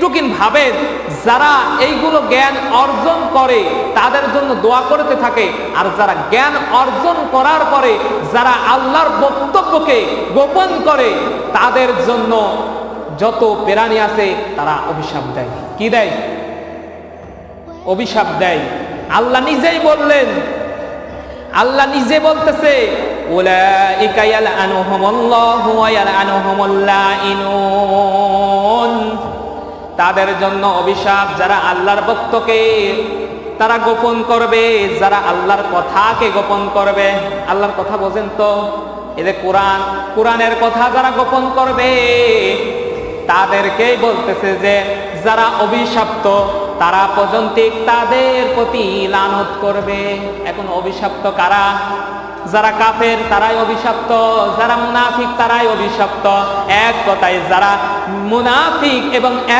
একটুকিন ভাবেন যারা এইগুলো জ্ঞান অর্জন করে, তাদের জন্য দোয়া করতে থাকে। আর যারা জ্ঞান অর্জন করার পরে, যারা আল্লাহর বক্তব্যকে গোপন করে, তাদের জন্য যত প্রাণী আছে, তারা অভিশাপ দেয়। কি দেয়? অভিশাপ দেয়। আল্লাহ নিজেই বললেন, আল্লাহ নিজে বলতেছে, উলাইকা ইয়ালআনুহুমুল্লাহু ওয়া ইয়ালআনুহুমুল লাইনুন। তাদের জন্য অভিশাপ যারা আল্লাহর বক্তকে তারা গোপন করবে, যারা আল্লাহর কথাকে গোপন করবে। আল্লাহর কথা বোঝেন তো? এদের কোরআন, কোরআনের কথা যারা গোপন করবে, তাদেরকেই বলতেছে যে যারা অভিশপ্ত, তারা পর্যন্ত তাদের প্রতি লানত করবে। এখন অভিশপ্ত কারা? যারা কাফের, তারাই অভিশপ্ত, যারা মুনাফিক, তারাই অভিশপ্ত। এক কথায় যারা মুনাফিক এবং